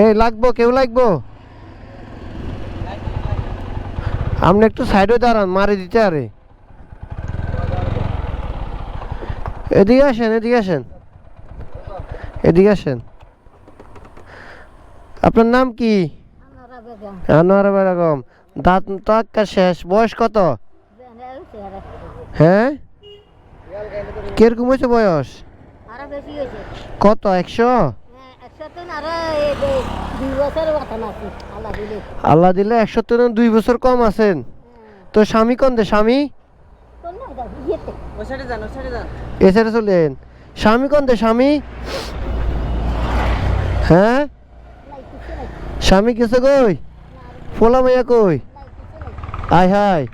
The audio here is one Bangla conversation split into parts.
এই লাগবো কেউ লাগবো? আপনি একটু সাইডে দাঁড়ান মারি দিতে আরে। এদিকে আসেন এদিকে আসেন। এদিকে আসেন। আপনার নাম কি? আনোয়ারা বেগম। দাঁত শেষ। বয়স কত? হ্যাঁ? কীরকম হয়েছে বয়স? কত? একশো? আল্লাহ দিলে। আল্লাহ দিলে একশো তো দুই বছর কম আছেন। তো স্বামী কোন দে স্বামী? এছাড়া চলেন স্বামী কোন দে স্বামী? হ্যাঁ? কিছু স্বামী গেছে কই? ফোলা মাইয়া কই? আয় হায়।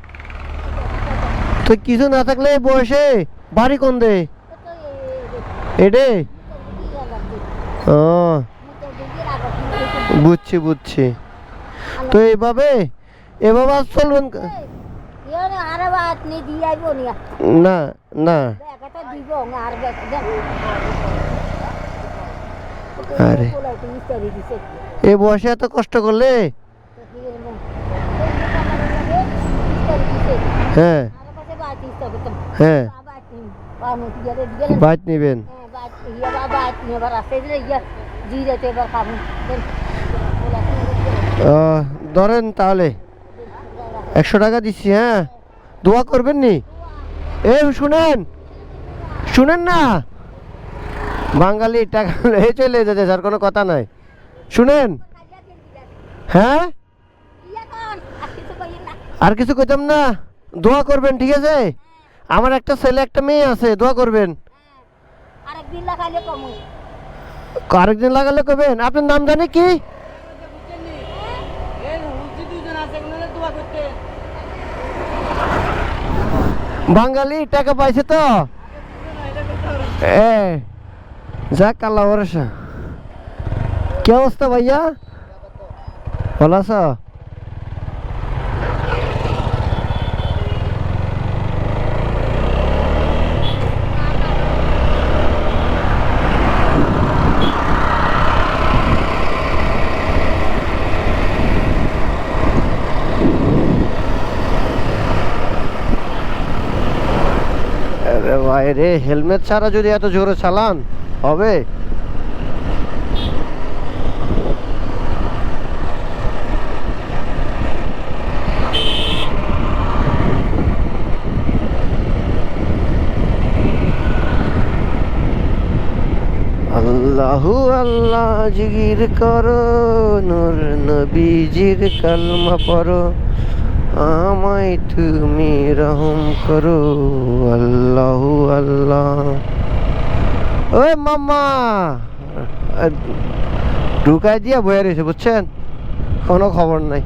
তো কিছু না থাকলে বয়সে বাড়ি কোন দে? এডে ও। বুঝছি বুঝছি। তো এইভাবে এভাবে আর চলবেন নি নি না। না বেকাটা দিব আর। এ বয়সে এত কষ্ট করলে? হ্যাঁ। হ্যাঁ। বাইট নিবেন। হ্যাঁ, ধরেন তাহলে। একশো টাকা দিচ্ছি হ্যাঁ? দোয়া করবেন নি? এ, শুনেন। শুনেন না? বাঙালি টাকা এ চলে যেতে যার কোনো কথা নাই। শুনেন? হ্যাঁ? আর কিছু কইতাম না? দোয়া করবেন, ঠিক আছে? আমার একটা ছেলে, একটা মেয়ে আছে, দোয়া করবেন। কমু। আরেকদিন লাগালে কবেন? আপনার নাম জানে কি? বাঙালি, টাকা পাইছে তো? এ, যাক, আল্লাহ কি অবস্থা ভাইয়া? ভালো আছো? আরে হেলমেট ছাড়া যদি এত জোরে চালান, হবে? আল্লাহু আল্লাহ জিগির করো, নূর নবীজির কালমা পড়ো। আমায় তুমি রহম করো, আল্লাহ আল্লাহ। ওই মাম্মা! ঢুকাই দিয়া বয়ে রয়েছে, বুঝছেন? কোনো খবর নাই।